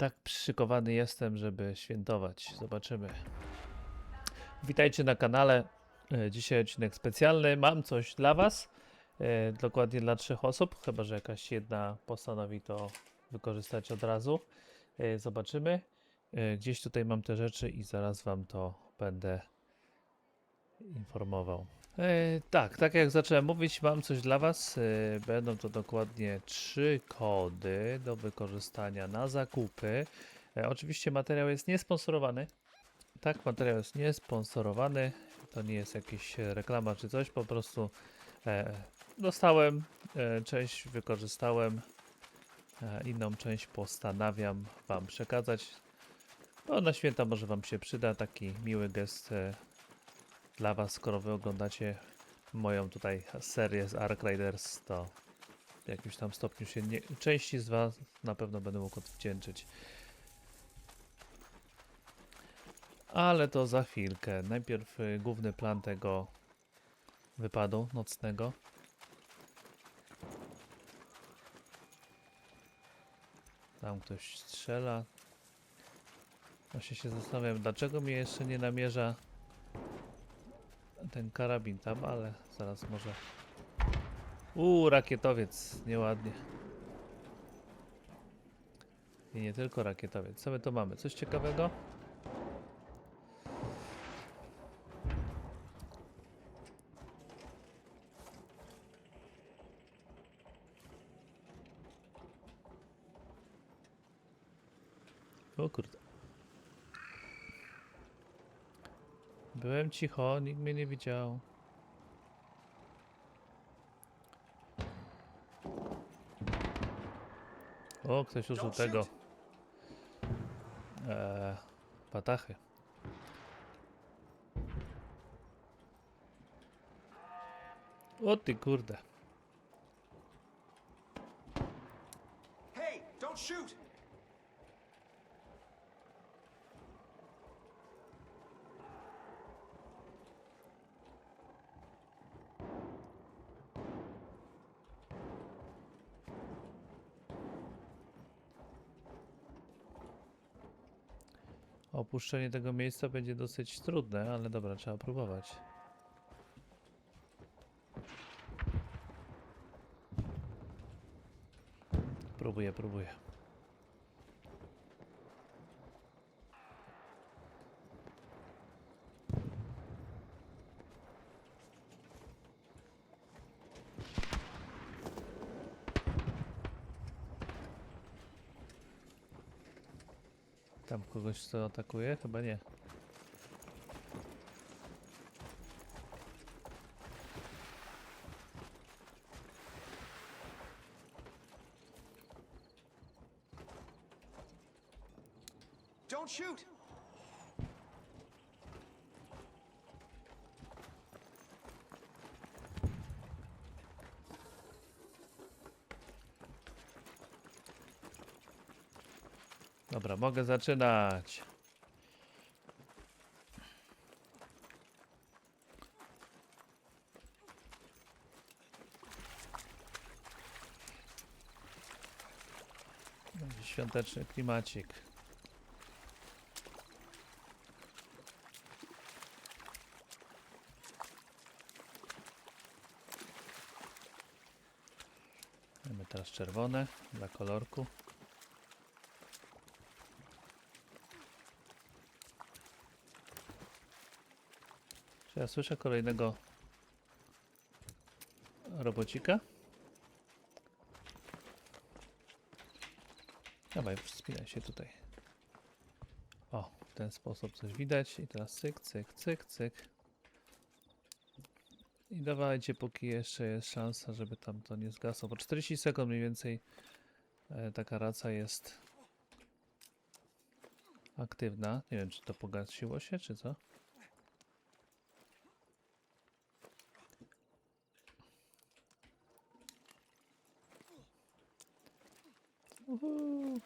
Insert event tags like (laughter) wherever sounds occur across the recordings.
tak przyszykowany jestem, żeby świętować. Zobaczymy. Witajcie na kanale. E, Dzisiaj odcinek specjalny. Mam coś dla Was. e, Dokładnie dla trzech osób, chyba że jakaś jedna postanowi to wykorzystać od razu. E, Zobaczymy. Gdzieś tutaj mam te rzeczy i zaraz Wam to będę informował. E, tak, tak jak zacząłem mówić, mam coś dla Was. E, będą to dokładnie trzy kody do wykorzystania na zakupy. E, oczywiście materiał jest niesponsorowany. Tak, materiał jest niesponsorowany. To nie jest jakaś reklama czy coś, po prostu dostałem, część wykorzystałem, inną część postanawiam Wam przekazać. No, na święta może Wam się przyda taki miły gest dla Was, skoro Wy oglądacie moją tutaj serię z Ark Riders, to w jakimś tam stopniu się nie, części z Was na pewno będę mógł odwdzięczyć. Ale to za chwilkę. Najpierw y, główny plan tego wypadu nocnego. Tam ktoś strzela. Właśnie się zastanawiam, dlaczego mnie jeszcze nie namierza ten karabin tam, ale zaraz może. Uuu, rakietowiec, nieładnie. I nie tylko rakietowiec. Co my tu mamy? Coś ciekawego? O kurde. Byłem cicho, nikt mnie nie widział. O, ktoś użył tego. Eee, patachy. O ty kurde. Hey, don't shoot! Opuszczenie tego miejsca będzie dosyć trudne, ale dobra, trzeba próbować. Próbuję, próbuję. Tam kogoś co atakuje? Chyba nie. Dobra, mogę zaczynać. Świąteczny klimacik. Mamy teraz czerwone dla kolorku. Ja słyszę kolejnego robocika? Dawaj, wspinaj się tutaj. O, w ten sposób coś widać. I teraz cyk, cyk, cyk, cyk. I dawajcie, póki jeszcze jest szansa, żeby tam to nie zgasło. Po 40 sekund mniej więcej e, taka raca jest aktywna. Nie wiem, czy to pogasiło się, czy co? Uhu.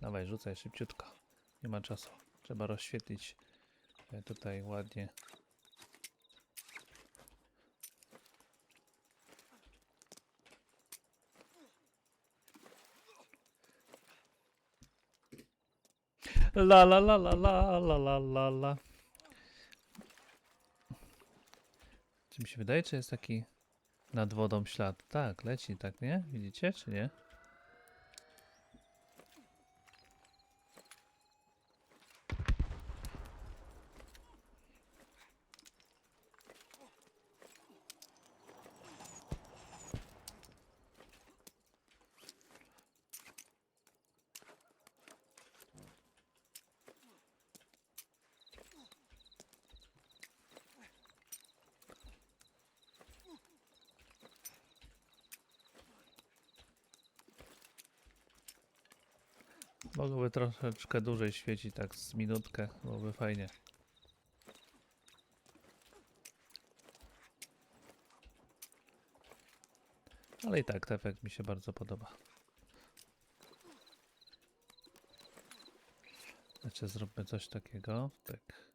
Dawaj, rzucaj szybciutko. Nie ma czasu. Trzeba rozświetlić e, tutaj ładnie. La la la la la la la la la. Czy mi się wydaje, czy jest taki nad wodą ślad? Tak, leci, tak, nie? Widzicie, czy nie? Mogłoby troszeczkę dłużej świecić, tak z minutkę, byłoby fajnie. Ale i tak, ten efekt mi się bardzo podoba. Znaczy, zróbmy coś takiego. Tak.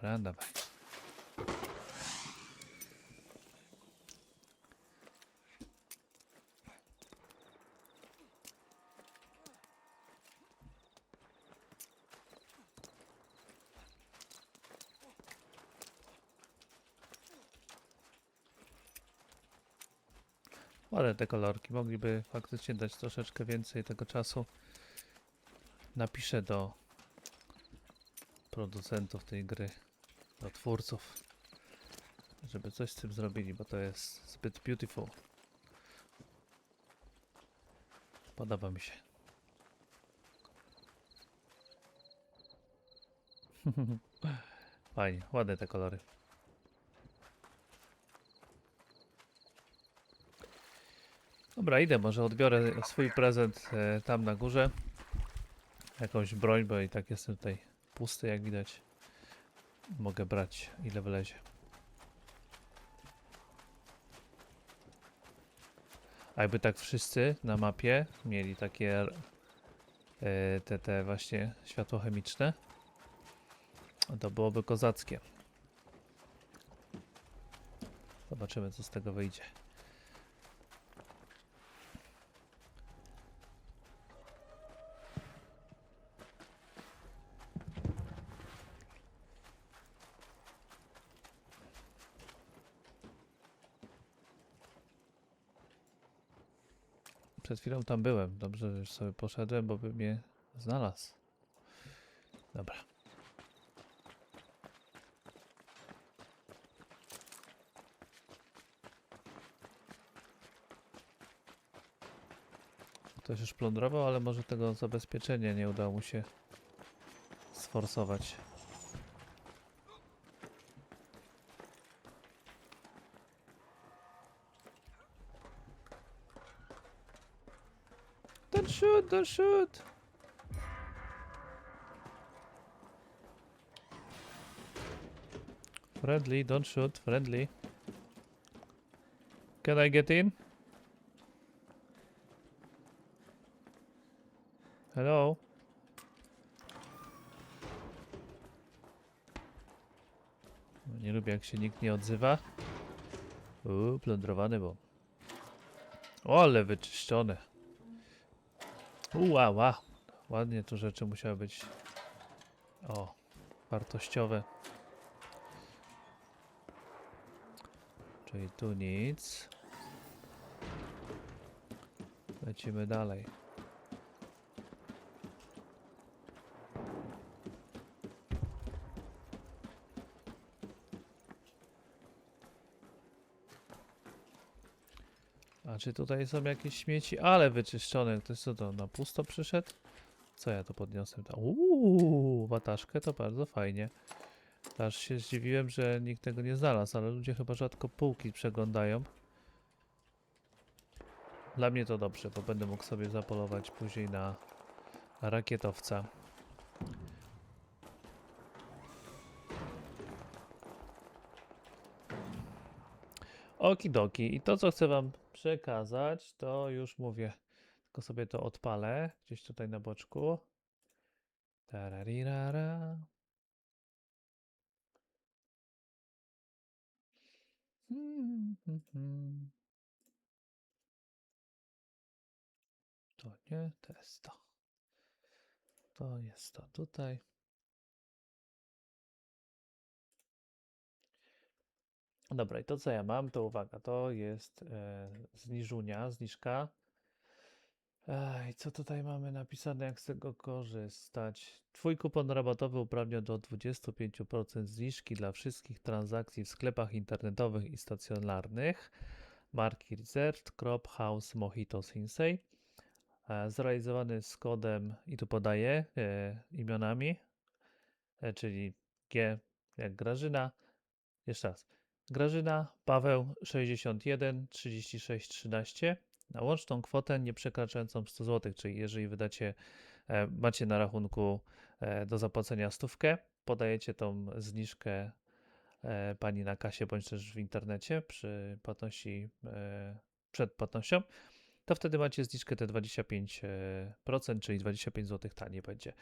Dobra, dawaj. Te kolorki. Mogliby faktycznie dać troszeczkę więcej tego czasu. Napiszę do producentów tej gry, do twórców, żeby coś z tym zrobili, bo to jest zbyt beautiful. Podoba mi się. (laughs) Fajnie, ładne te kolory. Dobra, idę, może odbiorę swój prezent e, tam na górze. Jakąś broń, bo i tak jestem tutaj pusty, jak widać. Mogę brać ile wlezie. A jakby tak wszyscy na mapie mieli takie e, te, te właśnie światło chemiczne, to byłoby kozackie. Zobaczymy, co z tego wyjdzie. Przed chwilą tam byłem. Dobrze, że już sobie poszedłem, bo by mnie znalazł. Dobra. Ktoś już plądrował, ale może tego zabezpieczenia nie udało mu się sforsować. Don't shoot. Friendly, don't shoot, friendly. Can I get in? Hello? No, Nie lubię jak się nikt nie odzywa. Uuu, plądrowany bo. O, ale wyczyszczone. Ua, ła. Ładnie tu rzeczy musiały być. O, wartościowe. Czyli tu nic. Lecimy dalej. A czy tutaj są jakieś śmieci? Ale wyczyszczone. Ktoś co to na pusto przyszedł? Co ja tu podniosłem? Ta- Uuu, wataszkę to bardzo fajnie. Aż się zdziwiłem, że nikt tego nie znalazł, ale ludzie chyba rzadko półki przeglądają. Dla mnie to dobrze, bo będę mógł sobie zapolować później na rakietowca. Okidoki. I to, co chcę wam przekazać, to już mówię. Tylko sobie to odpalę gdzieś tutaj na boczku. Tararirara. To nie, to jest to. To jest to tutaj. Dobra, i to co ja mam, to uwaga, to jest e, zniżunia, zniżka. Ej, co tutaj mamy napisane, jak z tego korzystać? Twój kupon rabatowy uprawnia do 25% zniżki dla wszystkich transakcji w sklepach internetowych i stacjonarnych marki Reserved, Crop House, Mojito Sensei. Zrealizowany z kodem, i tu podaję e, imionami, e, czyli G jak Grażyna. Jeszcze raz. Grażyna, Paweł 61 36 13 na łączną kwotę nie przekraczającą 100 zł, czyli jeżeli wydacie, e, macie na rachunku e, do zapłacenia stówkę, podajecie tą zniżkę e, pani na kasie bądź też w internecie przy płatności, przed płatnością, to wtedy macie zniżkę te 25%, czyli 25 zł taniej będzie.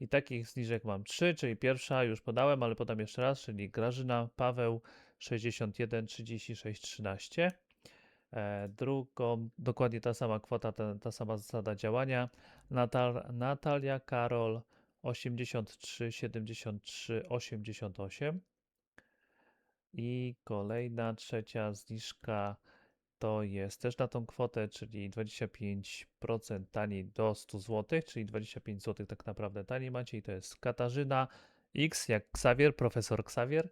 I takich zniżek mam trzy, czyli pierwsza już podałem, ale podam jeszcze raz, czyli Grażyna, Paweł 61 36 13. E, drugą, dokładnie ta sama kwota, ta, ta sama zasada działania. Natal, Natalia Karol 83 73 88. I kolejna, trzecia zniżka to jest też na tą kwotę, czyli 25% taniej do 100 zł, czyli 25 zł tak naprawdę taniej macie i to jest Katarzyna X jak Xavier, profesor Xavier.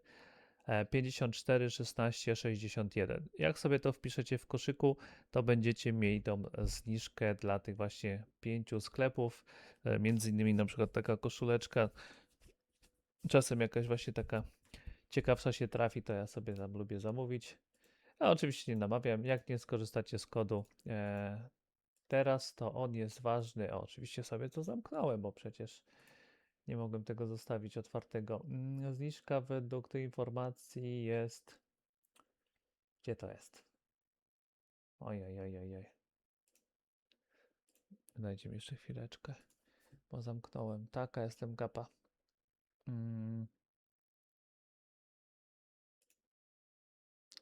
E, 54 16 61. Jak sobie to wpiszecie w koszyku, to będziecie mieli tą zniżkę dla tych właśnie pięciu sklepów. e, Między innymi na przykład taka koszuleczka. Czasem jakaś właśnie taka ciekawsza się trafi, to ja sobie tam lubię zamówić. A oczywiście nie namawiam, jak nie skorzystacie z kodu e, teraz, to on jest ważny. O, oczywiście sobie to zamknąłem, bo przecież nie mogłem tego zostawić otwartego. Mm, Zniżka według tej informacji jest. Gdzie to jest? Ojej, ojej, ojej. Dajcie mi jeszcze chwileczkę, bo zamknąłem. Taka jestem gapa. Mm.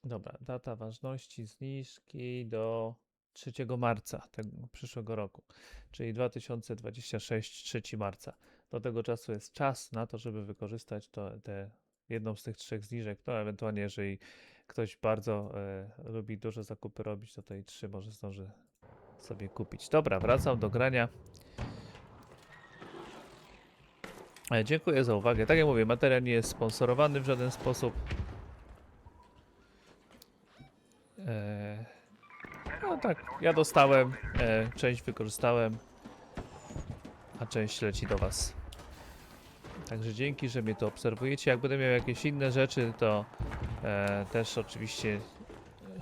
Dobra, data ważności zniżki do 3 marca tego przyszłego roku, czyli 2026, 3 marca. Do tego czasu jest czas na to, żeby wykorzystać to, te jedną z tych trzech zniżek. No, ewentualnie, jeżeli ktoś bardzo e, lubi duże zakupy robić, to tej trzy może zdąży sobie kupić. Dobra, wracam do grania. E, dziękuję za uwagę. Tak jak mówię, materiał nie jest sponsorowany w żaden sposób. E, no tak, ja dostałem, e, część wykorzystałem, a część leci do Was. Także dzięki, że mnie to obserwujecie. Jak będę miał jakieś inne rzeczy, to e, też oczywiście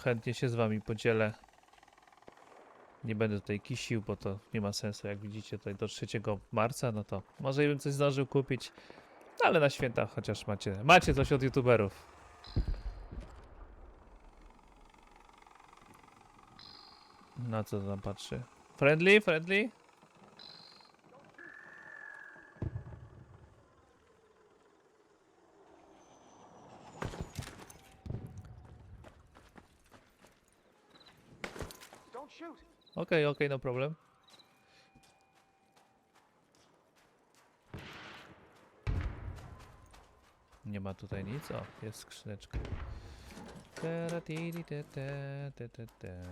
chętnie się z Wami podzielę. Nie będę tutaj kisił, bo to nie ma sensu. Jak widzicie tutaj do 3 marca, no to może bym coś zdążył kupić. Ale na święta chociaż macie, macie coś od youtuberów. Na co tam patrzy? Friendly? Friendly? Okej, okej, no problem. Nie ma tutaj nic. O, jest skrzyneczka. Teratitite, te, te, te.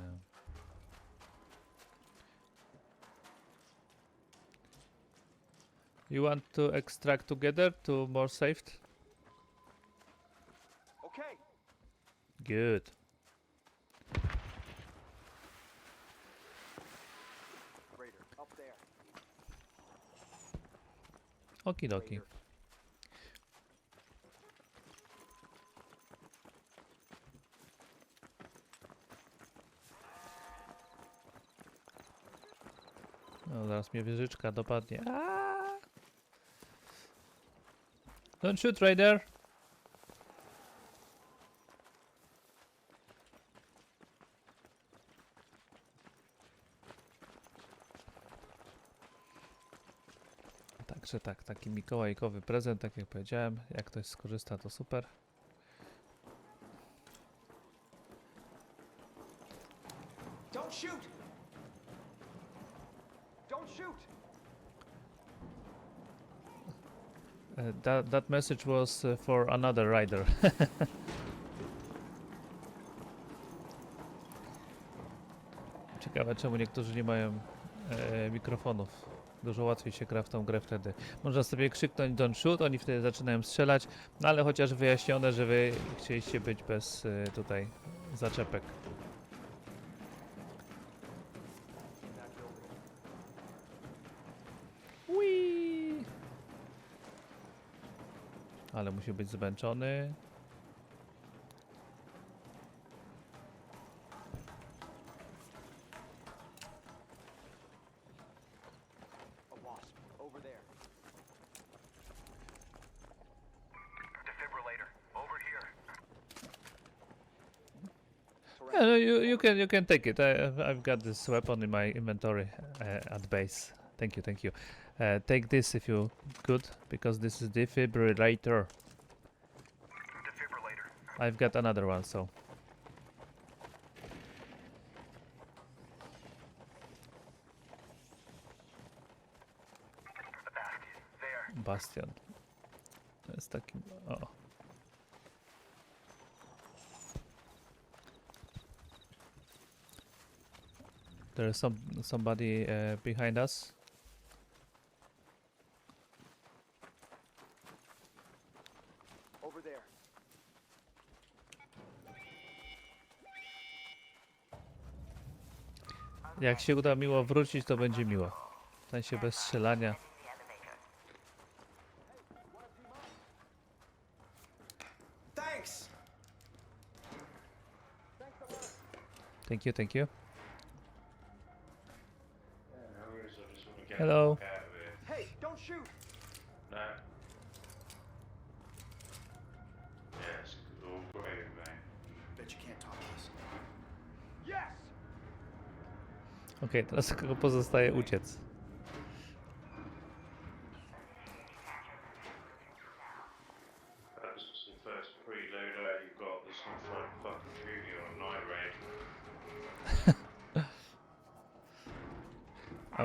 You want to extract together to more safe? Okay. Good. Raider, up there. Okidoki. No, zaraz mnie wieżyczka dopadnie. Don't shoot, Raider! Także tak, taki mikołajkowy prezent, tak jak powiedziałem. Jak ktoś skorzysta, to super. Don't shoot! Don't shoot! E, that, that message was e, for another rider. (laughs) Ciekawe, czemu niektórzy nie mają e, mikrofonów. Dużo łatwiej się gra w tą grę wtedy. Można sobie krzyknąć don't shoot, oni wtedy zaczynają strzelać, no ale chociaż wyjaśnione, że wy chcieliście być bez e, tutaj zaczepek. Whee! Ale musi być zmęczony. Yeah, no, you, you can you can take it. I, I've- got this weapon in my inventory uh, at base. Thank you, thank you. Uh, take this if you could, because this is defibrillator. Defibrillator. I've got another one, so bastion. To jest takim. O. There's some somebody uh, behind us. Over there. Jak się uda miło wrócić, to będzie miło. W sensie bez strzelania. Thanks! Thank you, thank you. No worries, I just want to get Hello. Hey, don't shoot! No. Yes, all brave, mate. Bet you can't talk to us. Yes! Okej, teraz tylko pozostaje uciec.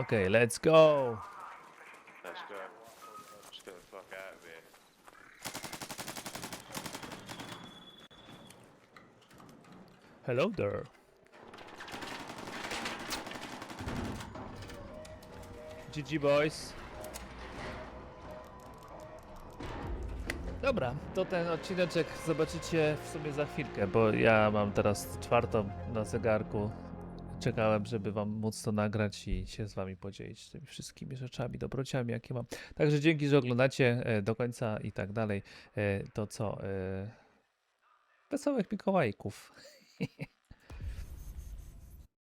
Okej, let's go! Let's go. Let's get the fuck out of here. Hello there. GG boys. Dobra, to ten odcineczek zobaczycie w sumie za chwilkę, bo ja mam teraz czwartą na zegarku. Czekałem, żeby wam móc to nagrać i się z wami podzielić tymi wszystkimi rzeczami, dobrociami, jakie mam. Także dzięki, że oglądacie e, do końca i tak dalej. E, To co? e, Wesołych Mikołajków. (laughs)